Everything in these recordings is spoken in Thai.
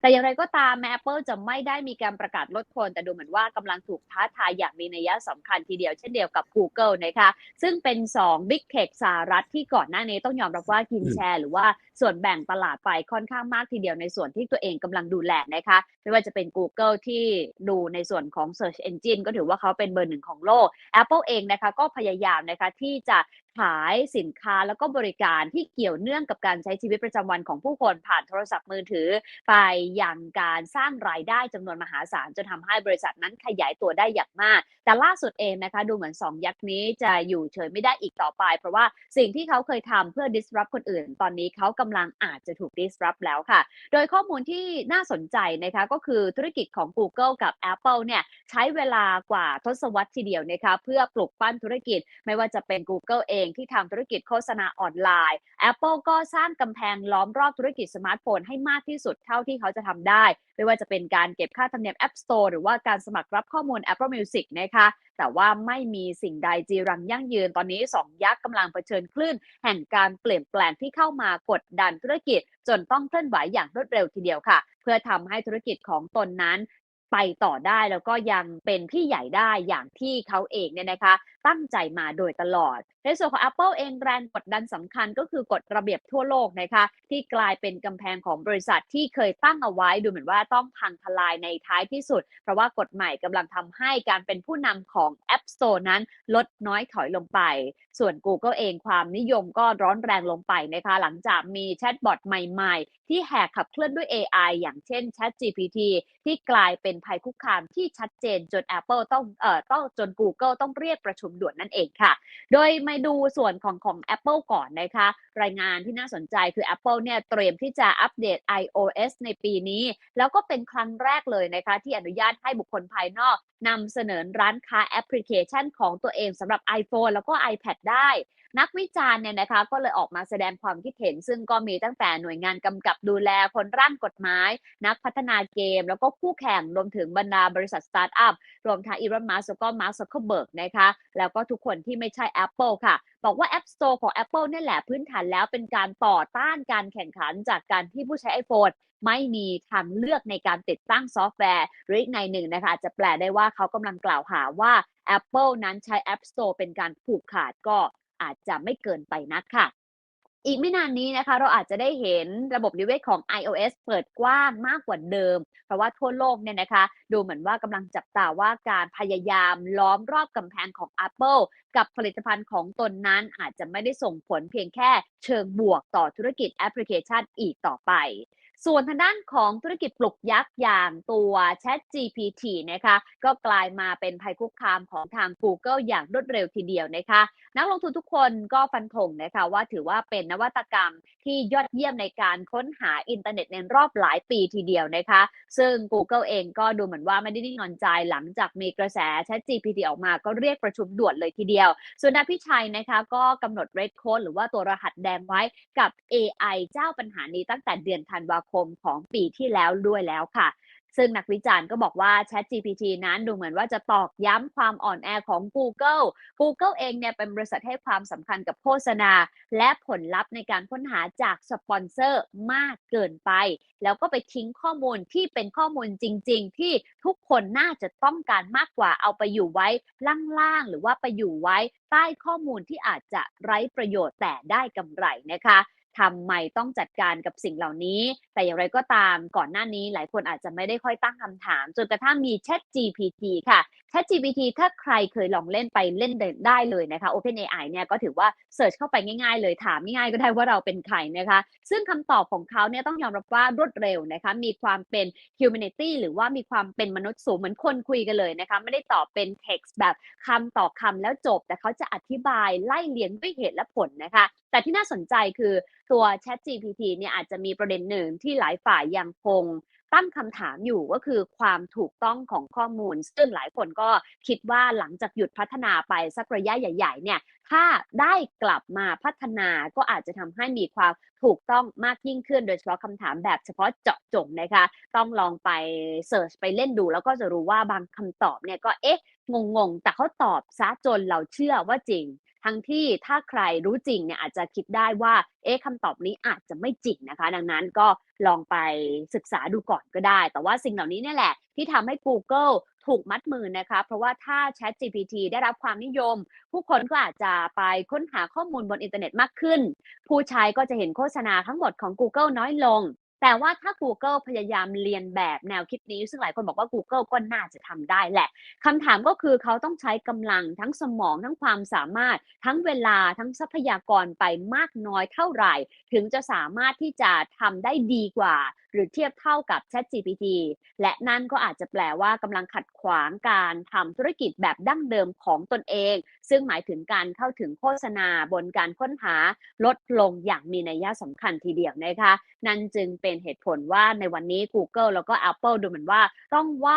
แต่อย่างไรก็ตามแม้ Apple จะไม่ได้มีการประกาศลดคนแต่ดูเหมือนว่ากำลังถูกท้าทายอย่างมีนัยสำคัญทีเดียวเช่นเดียวกับ Google นะคะซึ่งเป็น2 Big Tech สหรัฐที่ก่อนหน้านี้ต้องยอมรับว่ากินแชร์หรือว่าส่วนแบ่งตลาดไปค่อนข้างมากทีเดียวในส่วนที่ตัวเองกำลังดูแลนะคะไม่ว่าจะเป็น Google ที่ดูในส่วนของ Search Engine ก็ถือว่าเขาเป็นเบอร์หนึ่งของโลก Apple เองนะคะก็พยายามนะคะที่จะ ขายสินค้าแล้วก็บริการที่เกี่ยวเนื่องกับการใช้ชีวิตประจำวันของผู้คนผ่านโทรศัพท์มือถือ ไปอย่างการสร้างรายได้จำนวนมหาศาลจนทำให้บริษัทนั้นขยายตัวได้อย่างมาก แต่ล่าสุดเองนะคะดูเหมือน 2 ยักษ์นี้จะอยู่เฉยไม่ได้อีกต่อไป เพราะว่าสิ่งที่เขาเคยทำเพื่อ disrupt คนอื่น ตอนนี้เขากำลังอาจจะถูก disrupt แล้วค่ะ โดยข้อมูลที่น่าสนใจนะคะก็คือธุรกิจของ Google กับ Apple เนี่ยใช้เวลากว่าทศวรรษทีเดียวนะคะเพื่อปลุกปั้นธุรกิจไม่ว่าจะเป็น Google เองที่ทำธุรกิจโฆษณาออนไลน์ Apple ก็สร้างกำแพงล้อมรอบธุรกิจสมาร์ทโฟนให้มากที่สุดเท่าที่เขาจะทำได้ ไม่ว่าจะเป็นการเก็บค่าธรรมเนียม App Store หรือว่าการสมัครรับข้อมูล Apple Music นะคะแต่ว่าไม่มีสิ่งใดจีรังยั่งยืนตอนนี้ 2 ยักษ์กำลังเผชิญคลื่น แห่งการเปลี่ยนแปลงที่เข้ามากดดันธุรกิจ จนต้องเคลื่อนไหวอย่างรวดเร็วทีเดียวค่ะ เพื่อทำให้ธุรกิจของตนนั้นไปต่อได้แล้วก็ยังเป็นพี่ใหญ่ได้อย่างที่เขาเองเนี่ยนะคะ ตั้งใจมาโดยตลอด ในส่วนของ Apple เองแรงกดดันสำคัญก็คือกฎระเบียบทั่วโลกนะคะที่กลายเป็นกำแพงของบริษัทที่เคยตั้งเอาไว้ดูเหมือนว่าต้องพังทลายในท้ายที่สุด เพราะว่ากฎใหม่กำลังทำให้การเป็นผู้นำของ App Store นั้นลดน้อยถอยลงไป ส่วน Google เองความนิยมก็ร้อนแรงลงไปนะคะหลังจากมีแชทบอทใหม่ๆ ที่แหกขับเคลื่อนด้วย AI อย่างเช่น ChatGPT ที่กลายเป็นภัยคุกคามที่ชัดเจนจน Apple ต้องเอ่อต้องจน Google ต้องเรียกประชุมด่วนนั่นเองค่ะ โดยมาดูส่วนของของ Apple ก่อนนะคะ รายงานที่น่าสนใจคือ Apple เนี่ยเตรียมที่จะอัปเดต iOS ในปีนี้ แล้วก็เป็นครั้งแรกเลยนะคะ ที่อนุญาตให้บุคคลภายนอกนำเสนอร้านค้าแอปพลิเคชันของตัวเองสำหรับ iPhone แล้วก็ iPad ได้ นักวิจารณ์เนี่ยนะคะก็เลยออกมาแสดงความคิดเห็น ซึ่งก็มีตั้งแต่หน่วยงานกำกับดูแลคนร่างกฎหมาย นักพัฒนาเกม แล้วก็คู่แข่งรวมถึงบรรดาบริษัทสตาร์ทอัพรวมทั้งอีรอนมัสแล้วก็มาร์คซักเคอร์เบิร์กนะคะแล้วก็ทุกคนที่ไม่ใช่ Apple ค่ะ บอกว่า App Store ของ Apple นี่แหละพื้นฐานแล้วเป็นการต่อต้านการแข่งขันจากการที่ผู้ใช้ iPhone ไม่มีทางเลือกในการติดตั้งซอฟต์แวร์หรืออีกในหนึ่งนะคะจจะแปลได้ว่าเขากำลังกล่าวหาว่า Apple นั้นใช้ App Store เป็นการผูกขาดก็ อาจจะไม่เกินไปนักค่ะ อีกไม่นานนี้นะคะ เราอาจจะได้เห็นระบบนิเวศของ iOS เปิดกว้างมากกว่าเดิม เพราะว่าทั่วโลกเนี่ยนะคะ ดูเหมือนว่ากำลังจับตาว่าการพยายามล้อมรอบกำแพงของ Apple กับผลิตภัณฑ์ของตนนั้นอาจจะไม่ได้ส่งผลเพียงแค่เชิงบวกต่อธุรกิจแอปพลิเคชันอีกต่อไป ส่วนทางด้านของธุรกิจปลุกยักษ์อย่างตัว Chat GPT นะคะก็กลายมาเป็นภัยคุกคามของทาง Google อย่างรวดเร็วทีเดียวนะคะนักลงทุนทุกคนก็ฟันธงนะคะว่าถือว่าเป็นนวัตกรรมที่ยอดเยี่ยมในการค้นหาอินเทอร์เน็ตในรอบหลายปีทีเดียวนะคะ ซึ่ง Google เองก็ดูเหมือนว่าไม่ได้นิ่งนอนใจหลังจากมีกระแส Chat GPT ออกมาก็เรียกประชุมด่วนเลยทีเดียว ส่วนนายพิชัยนะคะก็กำหนด red code หรือว่าตัวรหัสแดงไว้กับ AI เจ้าปัญหานี้ตั้งแต่เดือนธันวาคมของปีที่แล้วด้วยแล้วค่ะ ซึ่งนักวิจารณ์ก็บอกว่า Chat GPT นั้นดูเหมือนว่าจะตอกย้ำความอ่อนแอของ Google Google เองเนี่ยเป็นบริษัทให้ความสำคัญกับโฆษณา และผลลัพธ์ในการค้นหาจากสปอนเซอร์มากเกินไป แล้วก็ไปทิ้งข้อมูลที่เป็นข้อมูลจริง ๆ ที่ทุกคนน่าจะต้องการมากกว่าเอาไปอยู่ไว้ล่างๆหรือว่าไปอยู่ไว้ใต้ข้อมูลที่อาจจะไร้ประโยชน์แต่ได้กำไรนะคะ ทำไมต้องจัดการกับสิ่งเหล่านี้ แต่อย่างไรก็ตามก่อนหน้านี้หลายคนอาจจะไม่ได้ค่อยตั้งคำถาม จนกระทั่งมี Chat GPT ค่ะ Chat GPT ถ้าใครเคยลองเล่นไปเล่นได้เลยนะคะ OpenAI เนี่ยก็ถือว่าเสิร์ชเข้าไปง่ายๆ เลยถามง่ายๆก็ได้ว่าเราเป็นใครนะคะ ซึ่งคำตอบของเขาเนี่ยต้องยอมรับว่ารวดเร็วนะคะ มีความเป็น humanity หรือว่ามีความเป็นมนุษย์สูงเหมือนคนคุยกันเลยนะคะ ไม่ได้ตอบเป็น text แบบคำต่อคำแล้วจบ แต่เขาจะอธิบายไล่เลียงด้วยเหตุและผลนะคะแต่ที่น่าสนใจคือตัว Chat GPT เนี่ยอาจจะมีประเด็นหนึ่งที่หลายฝ่ายยังคงตั้งคำถามอยู่ก็คือความถูกต้องของข้อมูล ซึ่งหลายคนก็คิดว่าหลังจากหยุดพัฒนาไปสักระยะใหญ่ ๆ เนี่ย ถ้าได้กลับมาพัฒนาก็อาจจะทำให้มีความถูกต้องมากยิ่งขึ้น โดยเฉพาะคำถามแบบเฉพาะเจาะจงนะคะ ต้องลองไปเสิร์ชไปเล่นดู แล้วก็จะรู้ว่าบางคำตอบเนี่ยก็เอ๊ะงงๆ แต่เขาตอบซะจนเราเชื่อว่าจริง ทั้งที่ถ้าใครรู้จริงเนี่ยอาจจะคิดได้ว่า เอ๊ะคำตอบนี้อาจจะไม่จริงนะคะ ดังนั้นก็ลองไปศึกษาดูก่อนก็ได้ แต่ว่าสิ่งเหล่านี้เนี่ยแหละ ที่ทำให้ Google ถูกมัดมือนะคะ เพราะว่าถ้า ChatGPT ได้รับความนิยม ผู้คนก็อาจจะไปค้นหาข้อมูลบนอินเทอร์เน็ตมากขึ้น ผู้ใช้ก็จะเห็นโฆษณาทั้งหมดของ Google น้อยลง แต่ว่าถ้า Google พยายามเรียนแบบแนวคิดนี้ ซึ่งหลายคนบอกว่า Google ก็น่าจะทำได้แหละคำถามก็คือเขาต้องใช้กำลังทั้งสมองทั้งความสามารถ ทั้งเวลาทั้งทรัพยากรไปมากน้อยเท่าไหร่ ถึงจะสามารถที่จะทำได้ดีกว่าหรือเทียบเท่ากับ ChatGPT และนั่นก็อาจจะแปลว่ากำลังขัดขวางการทำธุรกิจแบบดั้งเดิมของตนเอง ซึ่งหมายถึงการเข้าถึงโฆษณาบนการค้นหาลดลงอย่างมีนัยสำคัญทีเดียวนะคะ นั่นจึงเป็นเหตุผลว่าในวันนี้ Google แล้วก็ Apple ดูเหมือนว่าต้องไหว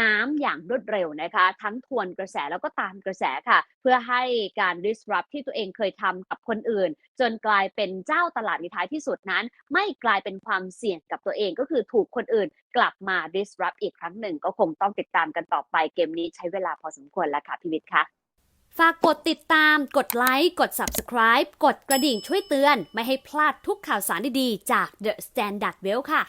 น้ำอย่างรวดเร็วนะคะ ทั้งทวนกระแสแล้วก็ตามกระแสค่ะ เพื่อให้การ disrupt ที่ตัวเองเคยทำกับคนอื่น จนกลายเป็นเจ้าตลาดในท้ายที่สุดนั้น ไม่กลายเป็นความเสี่ยงกับตัวเองก็คือถูกคนอื่นกลับมา disrupt อีกครั้งหนึ่ง ก็คงต้องติดตามกันต่อไปเกมนี้ใช้เวลาพอสมควรแล้วค่ะพี่วิทย์คะฝากกดติดตาม กดไลค์ กด Subscribe กดกระดิ่งช่วยเตือน ไม่ให้พลาดทุกข่าวสารดีๆ จาก The Standard Well ค่ะ